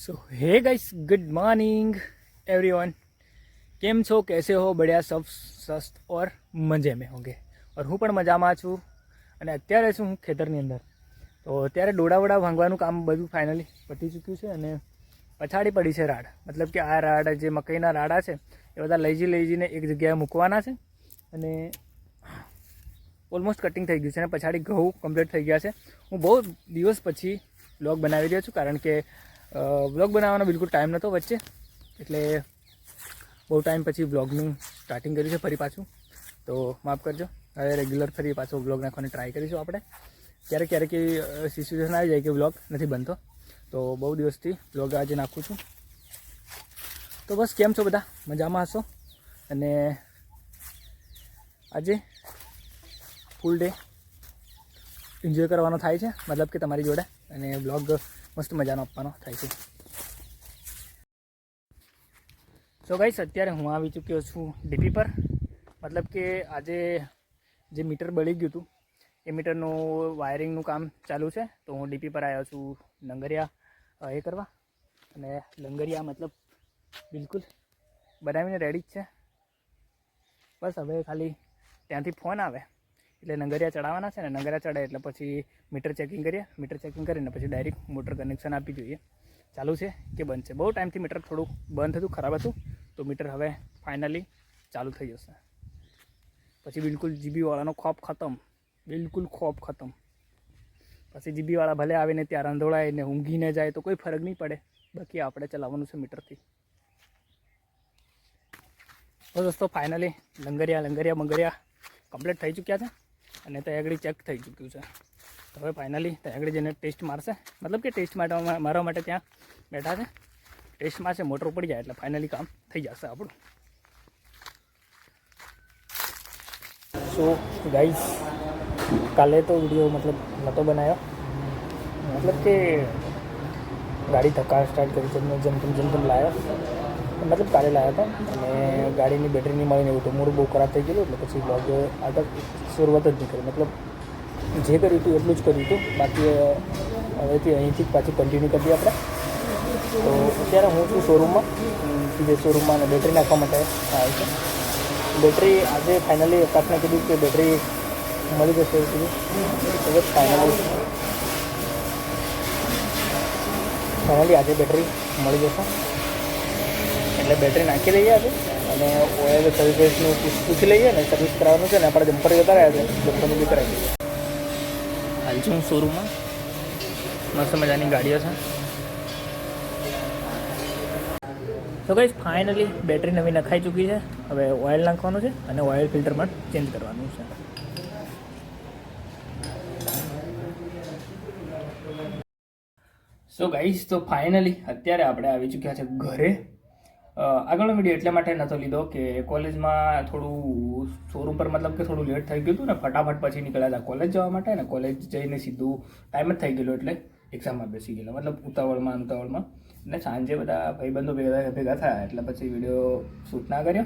so hey guys good morning everyone કેમ છો कैसे हो बढ़िया सब સ્વસ્થ और મજે में होंगे और હું પણ મજામાં છું અને અત્યારે છું હું ખેતરની અંદર તો અત્યારે ડોડા વડા ભાંગવાનું કામ બધું ફાઇનલી પતી ચૂક્યું છે અને પછાડી પડી છે રાડ મતલબ કે આ રાડ જે મકઈના રાડા છે એ બધા લઈ જઈ લઈ જઈને એક જગ્યાએ મૂકવાના છે અને ઓલમોસ્ટ કટિંગ થઈ ગયું છે અને પછાડી ઘઉં કમ્પ્લીટ થઈ ગયા છે હું બહુ દિવસ પછી વ્લોગ બનાવી રહ્યો છું કારણ કે વ્લોગ બનાવવાનો બિલકુલ ટાઈમ નહોતો વચ્ચે. એટલે બહુ ટાઈમ પછી વ્લોગનું સ્ટાર્ટિંગ કર્યું છે ફરી પાછું. તો માફ કરજો. હવે રેગ્યુલર ફરી પાછો વ્લોગ નાખવાની ટ્રાય કરીશું આપણે. ક્યારેક ક્યારેક એવી સિચ્યુએશન આવી જાય કે વ્લોગ નથી બનતો. તો બહુ દિવસથી વ્લોગ આજે નાખું છું. તો બસ કેમ છો બધા? મજામાં હશો? અને આજે ફૂલ ડે એન્જોય કરવાનો થાય છે. મતલબ કે તમારી જોડે અને બ્લોગ મસ્ત મજાનો આપવાનો થાય છે. સો ગાઈસ અત્યારે હું આવી ચૂક્યો છું ડીપી પર. મતલબ કે આજે જે મીટર બળી ગયું હતું, એ મીટરનું વાયરિંગનું કામ ચાલુ છે. તો હું ડીપી પર આવ્યો છું લંગરિયા એ કરવા. અને લંગરિયા મતલબ બિલકુલ બનાવીને રેડી જ છે. બસ હવે ખાલી ત્યાંથી ફોન આવે. એટલે નંગરિયા ચડાવવાના છે ને, નંગરિયા ચડાય એટલે પછી મીટર ચેકિંગ કરીએ. મીટર ચેકિંગ કરીને પછી ડાયરેક્ટ મોટર કનેક્શન આપી જોઈએ. ચાલુ છે કે બંધ છે? બહુ ટાઈમથી મીટર થોડું બંધ હતું, ખરાબ હતું. તો મીટર હવે ફાઇનલી ચાલુ થઈ જશે. પછી બિલકુલ જીબીવાળાનો ખોફ ખતમ. બિલકુલ ખોફ ખતમ. પછી જીબીવાળા ભલે આવીને ત્યાં રંધોળાય ને ઊંઘીને જાય તો કોઈ ફરક નહીં પડે. બાકી આપણે ચલાવવાનું છે મીટરથી તો દોસ્તો ફાઇનલી લંગરિયા લંગરિયા, મંગરિયા કમ્પ્લીટ થઈ ચૂક્યા છે. અને ત્યાં ચેક થઈ ચૂક્યું છે. તો હવે ફાઇનલી ત્યાં આગળ જઈને ટેસ્ટ મારશે, મતલબ કે ટેસ્ટ માટે મારવા માટે ત્યાં બેઠા છે. ટેસ્ટ મારશે મોટર પડી જાય એટલે ફાઇનલી કામ થઈ જશે આપણું. સો ગાઈસ કાલે તો વીડિયો મતલબ નહોતો બનાવ્યો મતલબ કે ગાડી ધક્કા સ્ટાર્ટ કરી, જેમ તેમ જેમ લાવ્યો મતલબ કાલે લાવ્યા હતા અને ગાડીની બેટરી નહીં મળીને એવું તો મૂડ બહુ ખરાબ થઈ ગયેલું એટલે પછી બ્લોગ આગળ શરૂઆત જ નહીં કરી. મતલબ જે કર્યું હતું એટલું જ કર્યું હતું. બાકી હવેથી અહીંથી પાછી કન્ટિન્યુ કરી આપણે. તો અત્યારે હું છું શોરૂમમાં જે શોરૂમમાં અને બેટરી નાખવા માટે આવે છે. બેટરી આજે ફાઇનલી આકાશને કીધું કે બેટરી મળી જશે એવું ફાઇનલી ફાઇનલી આજે બેટરી મળી જશે. એટલે બેટરી નાખી લઈએ આજે. અને ઓઇલ સર્વિસનું પૂછી લઈએ ને સર્વિસ કરાવવાનું છે ને આપણે જમ્પર જતા રહ્યા છે. જમ્પરનું બી કરાવી દઈએ. હાલ છું હું શોરૂમમાં મસ્ત મજાની ગાડીઓ છે. તો કઈ ફાઇનલી બેટરી નવી નખાઈ ચૂકી છે. હવે ઓઇલ નાખવાનું છે અને ઓઇલ ફિલ્ટર પણ ચેન્જ કરવાનું છે. સો ગાઈસ તો ફાઇનલી અત્યારે આપણે આવી ચૂક્યા છે ઘરે. આગળનો વીડિયો એટલા માટે નહોતો લીધો કે કોલેજમાં થોડું શોરૂમ પર મતલબ કે થોડું લેટ થઈ ગયું હતું ને ફટાફટ પછી નીકળ્યા હતા કોલેજ જવા માટે ને કોલેજ જઈને સીધું ટાઈમ જ થઈ ગયેલો એટલે એક્ઝામમાં બેસી ગયેલો, મતલબ ઉતાવળમાં ઉતાવળમાં. અને સાંજે બધા ભાઈબંધો ભેગા ભેગા થયા એટલે પછી વીડિયો શૂટ ના કર્યો.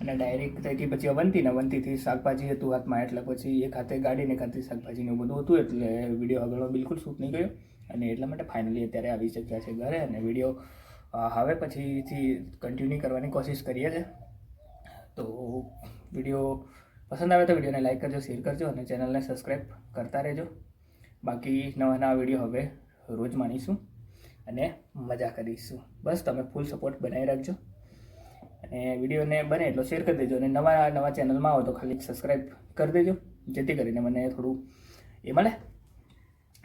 અને ડાયરેક્ટ થઈ પછી અવંતી ને અવંતીથી શાકભાજી હતું હાથમાં એટલે પછી એક હાથે ગાડી ને એક હાથે શાકભાજી એવું બધું હતું એટલે વીડિયો આગળ બિલકુલ શૂટ નહીં કર્યો. અને એટલા માટે ફાઇનલી અત્યારે આવી શક્યા છે ઘરે અને વીડિયો હવે પછીથી કન્ટિન્યુ કરવાની કોશિશ કરીએ છીએ. તો વીડિયો પસંદ આવે તો વિડીયોને લાઈક કરજો શેર કરજો અને ચેનલને સબસ્ક્રાઈબ કરતા રહેજો. બાકી નવા નવા વીડિયો હવે રોજ માણીશું અને મજા કરીશું. બસ તમે ફૂલ સપોર્ટ બનાવી રાખજો. અને વિડીયોને બને એટલો શેર કરી દેજો અને નવા નવા ચેનલમાં આવો તો ખાલી સબસ્ક્રાઈબ કરી દેજો. જેથી કરીને મને થોડું એ મળે.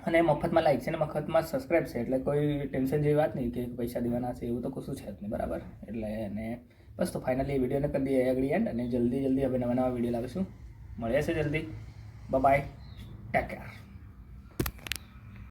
અને મફતમાં લાઈક છે અને મફતમાં સબસ્ક્રાઈબ છે, એટલે કોઈ ટેન્શન જેવી વાત નહીં કે પૈસા દેવાના છે એવું તો કશું છે જ નહીં, બરાબર? એટલે અને બસ તો ફાઇનલી વિડીયોને કરી દઈએ આગળ એન્ડ અને જલ્દી જલ્દી હવે નવા નવા વીડિયો લાવીશું. મળીએ છે જલ્દી. Bye take care